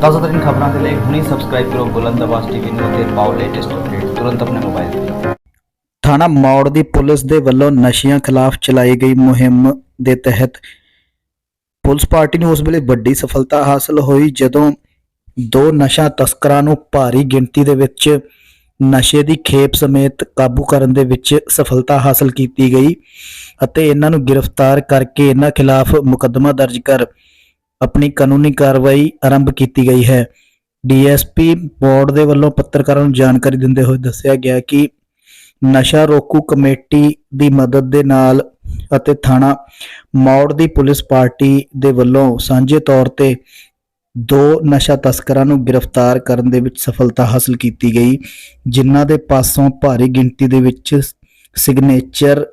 ਤਾਜ਼ਾ ਖਬਰਾਂ ਦੇ ਲਈ ਹੁਣੇ ਸਬਸਕ੍ਰਾਈਬ ਕਰੋ ਬੁਲੰਦ ਆਵਾਜ਼ ਟੀਵੀ ਨੂੰ ਅਤੇ ਪਾਓ ਲੇਟੈਸਟ ਅਪਡੇਟ ਤੁਰੰਤ ਆਪਣੇ ਮੋਬਾਈਲ ਤੇ। ਥਾਣਾ ਮੌੜ ਦੀ ਪੁਲਿਸ ਦੇ ਵੱਲੋਂ ਨਸ਼ਿਆਂ ਖਿਲਾਫ ਚਲਾਈ ਗਈ ਮੁਹਿੰਮ ਦੇ ਤਹਿਤ ਪੁਲਿਸ ਪਾਰਟੀ ਨੂੰ ਉਸ ਵੇਲੇ ਵੱਡੀ ਸਫਲਤਾ ਹਾਸਲ ਹੋਈ ਜਦੋਂ ਦੋ ਨਸ਼ਾ ਤਸਕਰਾਂ ਨੂੰ ਭਾਰੀ ਗਿਣਤੀ ਦੇ ਵਿੱਚ ਨਸ਼ੇ ਦੀ ਖੇਪ ਸਮੇਤ ਕਾਬੂ ਕਰਨ ਦੇ ਵਿੱਚ ਸਫਲਤਾ ਹਾਸਲ ਕੀਤੀ ਗਈ ਅਤੇ ਇਹਨਾਂ ਨੂੰ ਗ੍ਰਿਫਤਾਰ ਕਰਕੇ ਇਹਨਾਂ ਖਿਲਾਫ ਮੁਕੱਦਮਾ ਦਰਜ ਕਰ ਆਪਣੀ ਕਾਨੂੰਨੀ ਕਾਰਵਾਈ ਆਰੰਭ ਕੀਤੀ ਗਈ ਹੈ। ਡੀਐਸਪੀ ਬੋਰਡ ਦੇ ਵੱਲੋਂ ਪੱਤਰਕਾਰਾਂ ਨੂੰ ਜਾਣਕਾਰੀ ਦਿੰਦੇ ਹੋਏ ਦੱਸਿਆ ਗਿਆ ਕਿ ਨਸ਼ਾ ਰੋਕੂ ਕਮੇਟੀ ਦੀ ਮਦਦ ਦੇ ਨਾਲ ਅਤੇ ਥਾਣਾ ਮੌੜ ਦੀ ਪੁਲਿਸ ਪਾਰਟੀ ਦੇ ਵੱਲੋਂ ਸਾਂਝੇ ਤੌਰ ਤੇ ਦੋ ਨਸ਼ਾ ਤਸਕਰਾਂ ਨੂੰ ਗ੍ਰਿਫਤਾਰ ਕਰਨ ਦੇ ਵਿੱਚ ਸਫਲਤਾ ਹਾਸਲ ਕੀਤੀ ਗਈ, ਜਿਨ੍ਹਾਂ ਦੇ ਪਾਸੋਂ ਭਾਰੀ ਗਿਣਤੀ ਦੇ ਵਿੱਚ ਸਿਗਨੇਚਰ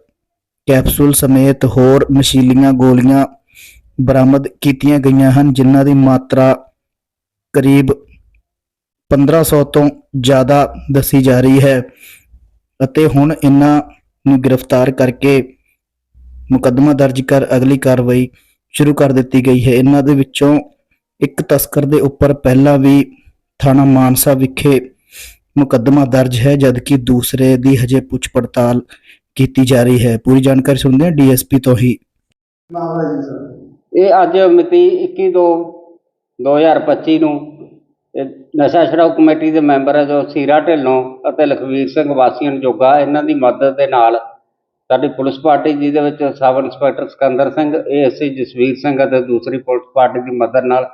ਕੈਪਸੂਲ ਸਮੇਤ ਹੋਰ ਨਸ਼ੀਲੀਆਂ ਗੋਲੀਆਂ ਬਰਾਮਦ ਕੀਤੀਆਂ ਗਈਆਂ ਹਨ, ਜਿਨ੍ਹਾਂ ਦੀ ਮਾਤਰਾ ਕਰੀਬ 1500 ਤੋਂ ਜ਼ਿਆਦਾ ਦੱਸੀ ਜਾ ਰਹੀ ਹੈ ਅਤੇ ਹੁਣ ਇਹਨਾਂ ਨੂੰ ਗ੍ਰਿਫਤਾਰ ਕਰਕੇ ਮੁਕੱਦਮਾ ਦਰਜ ਕਰ ਅਗਲੀ ਕਾਰਵਾਈ ਸ਼ੁਰੂ ਕਰ ਦਿੱਤੀ ਗਈ ਹੈ। ਇਹਨਾਂ ਦੇ ਵਿੱਚੋਂ ਇੱਕ ਤਸਕਰ ਦੇ ਉੱਪਰ ਪਹਿਲਾਂ ਵੀ ਥਾਣਾ ਮਾਨਸਾ ਵਿਖੇ ਮੁਕੱਦਮਾ ਦਰਜ ਹੈ, ਜਦਕਿ ਦੂਸਰੇ ਦੀ ਹਜੇ ਪੁੱਛ ਪੜਤਾਲ ਕੀਤੀ ਜਾ ਰਹੀ ਹੈ। ਪੂਰੀ ਜਾਣਕਾਰੀ ਸੁਣਦੇ ਹਾਂ ਡੀਐਸਪੀ ਤੋਂ ਹੀ। ਇਹ ਅੱਜ ਮਿਤੀ 21 ਦੋ 2025 ਨੂੰ ਇਹ ਨਸ਼ਾ ਛਡਾਊ ਕਮੇਟੀ ਦੇ ਮੈਂਬਰ ਹੈ ਜੋ ਸੀਰਾ ਢਿੱਲੋਂ ਅਤੇ ਲਖਵੀਰ ਸਿੰਘ ਵਾਸੀਆਂ ਜੋਗਾ, ਇਹਨਾਂ ਦੀ ਮਦਦ ਦੇ ਨਾਲ ਸਾਡੀ ਪੁਲਿਸ ਪਾਰਟੀ, ਜਿਹਦੇ ਵਿੱਚ sub inspector Sikandar Singh, ASC Jasvir Singh ਅਤੇ ਦੂਸਰੀ ਪੁਲਿਸ ਪਾਰਟੀ ਦੀ ਮਦਦ ਨਾਲ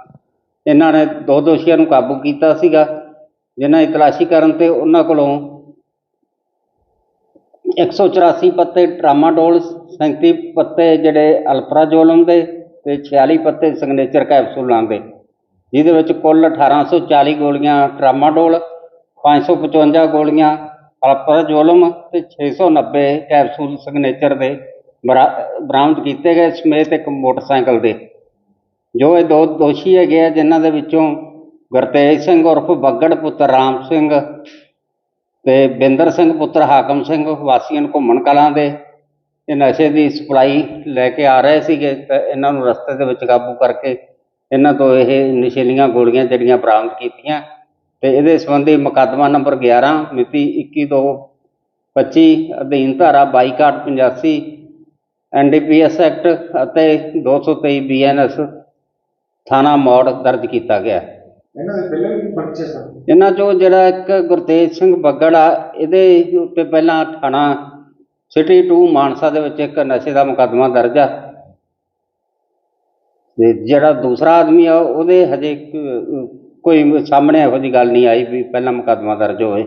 ਇਹਨਾਂ ਨੇ ਦੋ ਦੋਸ਼ੀਆਂ ਨੂੰ ਕਾਬੂ ਕੀਤਾ ਸੀਗਾ, ਜਿਨ੍ਹਾਂ ਦੀ ਤਲਾਸ਼ੀ ਕਰਨ ਤੇ ਉਹਨਾਂ ਕੋਲੋਂ 184 ਪੱਤੇ ਟਰਾਮਾਡੋਲ 37 ਪੱਤੇ ਜਿਹੜੇ ਅਲਫਰਾਜੋਲਮ ਦੇ ਤੇ 46 ਪੱਤੇ ਸਿਗਨੇਚਰ ਕੈਪਸੂਲਾਂ ਦੇ ਜਿਹਦੇ ਵਿੱਚ ਕੁੱਲ 1840 ਗੋਲੀਆਂ ਟਰਾਮਾਡੋਲ 555 ਗੋਲੀਆਂ ਅਲਫਰਾਜੋਲਮ ਤੇ 690 ਕੈਪਸੂਲ ਸਿਗਨੇਚਰ ਦੇ ਬਰਾ- ਬਰਾਮਦ ਕੀਤੇ ਗਏ ਸਮੇਤ ਇੱਕ ਮੋਟਰਸਾਈਕਲ ਦੇ। ਜੋ ਇਹ ਦੋ ਦੋਸ਼ੀ ਹੈਗੇ ਆ, ਜਿਨ੍ਹਾਂ ਦੇ ਵਿੱਚੋਂ ਗੁਰਤੇਜ ਸਿੰਘ ਉਰਫ ਬੱਗੜ ਪੁੱਤਰ ਰਾਮ ਸਿੰਘ ਤੇ ਬਿੰਦਰ ਸਿੰਘ ਪੁੱਤਰ ਹਾਕਮ ਸਿੰਘ ਵਾਸੀਆਂ ਘੁੰਮਣ ਕਲਾਂ ਦੇ ਇਹ ਨਸ਼ੇ ਦੀ ਸਪਲਾਈ ਲੈ ਕੇ ਆ ਰਹੇ ਸੀਗੇ ਤੇ ਇਹਨਾਂ ਨੂੰ ਰਸਤੇ ਦੇ ਵਿੱਚ ਕਾਬੂ ਕਰਕੇ ਇਹਨਾਂ ਤੋਂ ਇਹ ਨਸ਼ੀਲੀਆਂ ਗੋਲੀਆਂ ਜਿਹੜੀਆਂ ਬਰਾਮਦ ਕੀਤੀਆਂ ਤੇ ਇਹਦੇ ਸੰਬੰਧੀ ਮੁਕੱਦਮਾ ਨੰਬਰ 11 ਮਿਤੀ 21 ਤੋਂ 25 ਅਧੀਨ ਧਾਰਾ 2285 ਐਨਡੀਪੀਐਸ ਐਕਟ ਅਤੇ 223 ਬੀਐਨਐਸ ਥਾਣਾ ਮੌੜ ਦਰਜ ਕੀਤਾ ਗਿਆ। ਇਹਨਾਂ ਦੇ ਪਹਿਲਾਂ ਵੀ ਪਰਚੇ ਸਨ? ਇਹਨਾਂ ਚੋਂ ਜਿਹੜਾ ਇੱਕ ਗੁਰਤੇਜ ਸਿੰਘ ਬੱਗੜ ਆ ਇਹਦੇ ਉੱਤੇ ਪਹਿਲਾਂ ਥਾਣਾ ਸਿਟੀ 2 ਮਾਨਸਾ ਦੇ ਵਿੱਚ ਇੱਕ ਨਸ਼ੇ ਦਾ ਮੁਕੱਦਮਾ ਦਰਜ ਆ। ਤੇ ਜਿਹੜਾ ਦੂਸਰਾ ਆਦਮੀ ਆ, ਉਹਦੇ ਹਜੇ ਕੋਈ ਸਾਹਮਣੇ ਇਹੋ ਜਿਹੀ ਗੱਲ ਨਹੀਂ ਆਈ ਵੀ ਪਹਿਲਾਂ ਮੁਕੱਦਮਾ ਦਰਜ ਹੋਵੇ।